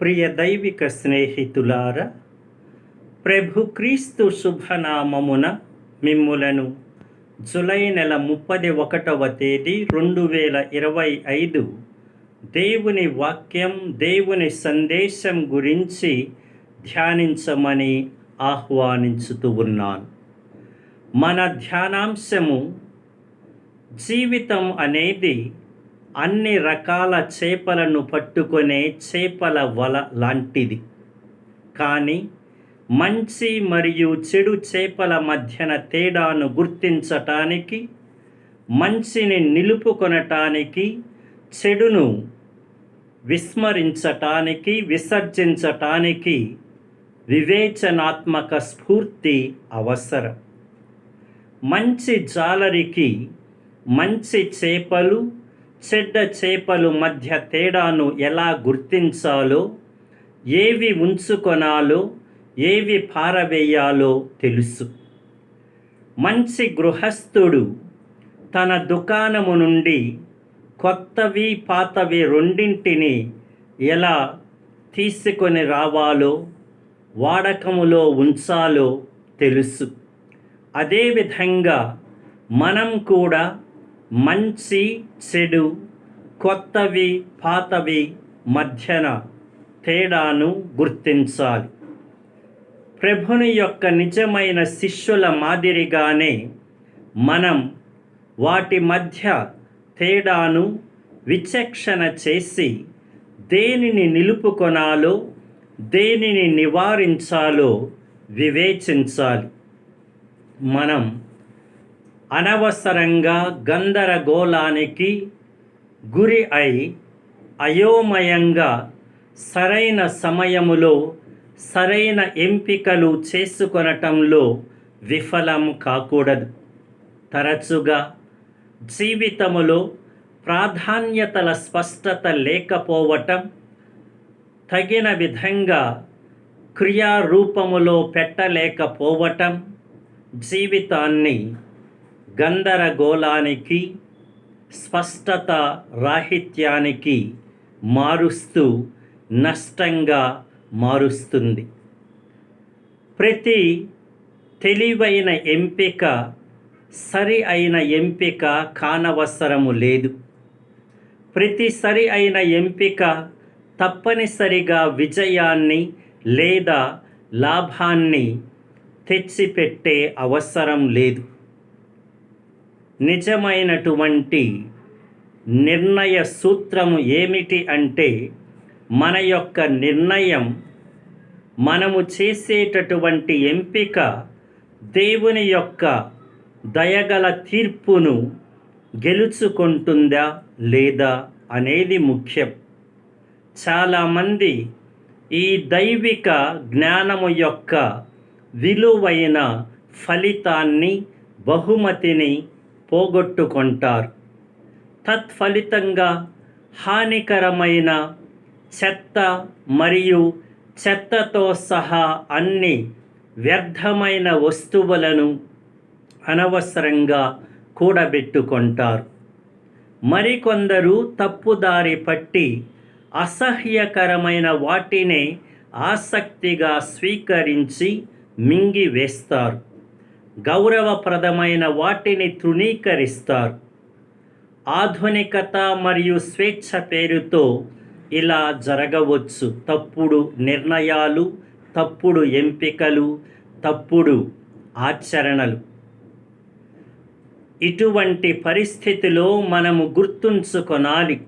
ప్రియ దైవిక స్నేహితులార ప్రభు క్రీస్తు శుభనామమున మిమ్ములను జులై నెల ముప్పది ఒకటవ తేదీ రెండు వేల ఇరవై ఐదు దేవుని వాక్యం దేవుని సందేశం గురించి ధ్యానించమని ఆహ్వానించుతూ ఉన్నాను. మన ధ్యానాంశము జీవితం అనేది అన్ని రకాల చేపలను పట్టుకునే చేపల వల లాంటిది. కానీ మంచి మరియు చెడు చేపల మధ్యన తేడాను గుర్తించటానికి మంచిని నిలుపుకొనటానికి చెడును విస్మరించటానికి విసర్జించటానికి వివేచనాత్మక స్ఫూర్తి అవసరం. మంచి జాలరికి మంచి చేపలు చెడ్డ చేపలు మధ్య తేడాను ఎలా గుర్తించాలో ఏవి ఉంచుకొనాలో ఏవి పారవేయాలో తెలుసు. మంచి గృహస్థుడు తన దుకాణము నుండి కొత్తవి పాతవి రెండింటిని ఎలా తీసుకొని రావాలో వాడకములో ఉంచాలో తెలుసు. అదేవిధంగా మనం కూడా మంచి చెడు కొత్తవి పాతవి మధ్యన తేడాను గుర్తించాలి. ప్రభుని యొక్క నిజమైన శిష్యుల మాదిరిగానే మనం వాటి మధ్య తేడాను విచక్షణ చేసి దేనిని నిలుపుకొనాలో దేనిని నివారించాలో వివేచించాలి. మనం అనవసరంగా గందరగోళానికి గురి అయి అయోమయంగా సరైన సమయములో సరైన ఎంపికలు చేసుకొనటంలో విఫలం కాకూడదు. తరచుగా జీవితములో ప్రాధాన్యతల స్పష్టత లేకపోవటం తగిన విధంగా క్రియారూపములో పెట్టలేకపోవటం జీవితాన్ని గందరగోళానికి స్పష్టత రాహిత్యానికి మారుస్తూ నష్టంగా మారుస్తుంది. ప్రతి తెలివైన ఎంపిక సరి అయిన ఎంపిక కానవసరము లేదు. ప్రతి సరి అయిన ఎంపిక తప్పనిసరిగా విజయాన్ని లేదా లాభాన్ని తెచ్చిపెట్టే అవసరం లేదు. నిజమైనటువంటి నిర్ణయ సూత్రము ఏమిటి అంటే మన యొక్క నిర్ణయం మనము చేసేటటువంటి ఎంపిక దేవుని యొక్క దయగల తీర్పును గెలుచుకుంటుందా లేదా అనేది ముఖ్యం. చాలామంది ఈ దైవిక జ్ఞానము యొక్క విలువైన ఫలితాన్ని బహుమతిని పోగొట్టుకుంటారు. తత్ఫలితంగా హానికరమైన చెత్త మరియు చెత్తతో సహా అన్ని వ్యర్థమైన వస్తువులను అనవసరంగా కూడబెట్టుకుంటారు. మరికొందరు తప్పుదారి పట్టి అసహ్యకరమైన వాటినే ఆసక్తిగా స్వీకరించి మింగివేస్తారు. గౌరవప్రదమైన వాటిని తృణీకరిస్తారు. ఆధునికత మరియు స్వేచ్ఛ పేరుతో ఇలా జరగవచ్చు. తప్పుడు నిర్ణయాలు తప్పుడు ఎంపికలు తప్పుడు ఆచరణలు. ఇటువంటి పరిస్థితిలో మనము గుర్తుంచుకొనాలి.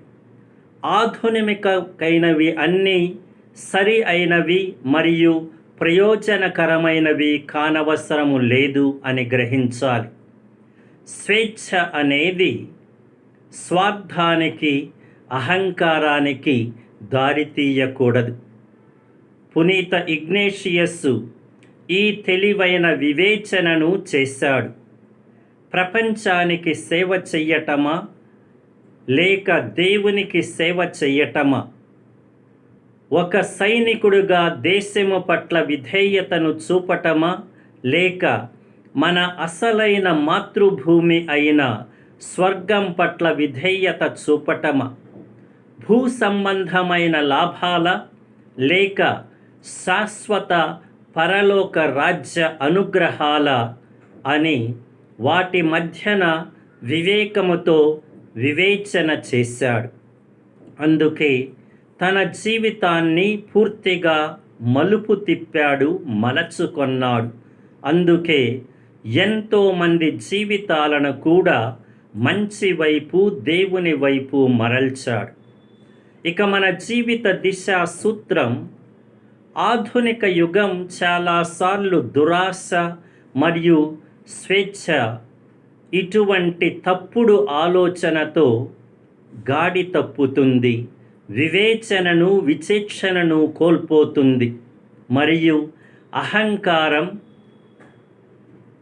ఆధునికైనవి అన్నీ సరి అయినవి మరియు ప్రయోజనకరమైనవి కానవసరము లేదు అని గ్రహించాలి. స్వేచ్ఛ అనేది స్వార్థానికి అహంకారానికి దారితీయకూడదు పునీత ఇగ్నేషియస్సు ఈ తెలివైన వివేచనను చేశాడు. ప్రపంచానికి సేవ చెయ్యటమా లేక దేవునికి సేవ చెయ్యటమా? ఒక సైనికుడుగా దేశము పట్ల విధేయతను చూపటమా? లేక మన అసలైన మాతృభూమి అయిన స్వర్గం పట్ల విధేయత చూపటమా? భూ సంబంధమైన లాభాల లేక శాశ్వత పరలోక రాజ్య అనుగ్రహాల అని వాటి మధ్యన వివేకముతో వివేచన చేశాడు. అందుకే తన జీవితాన్ని పూర్తిగా మలుపు తిప్పాడు మలచుకొన్నాడు అందుకే ఎంతోమంది జీవితాలను కూడా మంచి వైపు దేవుని వైపు మరల్చాడు. ఇక మన జీవిత దిశ సూత్రం ఆధునిక యుగం చాలాసార్లు దురాశ మరియు స్వేచ్ఛ ఇటువంటి తప్పుడు ఆలోచనతో గాడి తప్పుతుంది. వివేచనను విచక్షణను కోల్పోతుంది. మరియు అహంకారం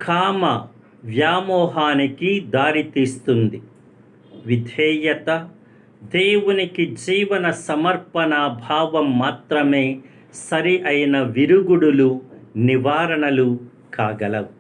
కామ వ్యామోహానికి దారితీస్తుంది. విధేయత దేవునికి జీవన సమర్పణ భావం మాత్రమే సరి అయిన విరుగుడులు నివారణలు కాగలవు.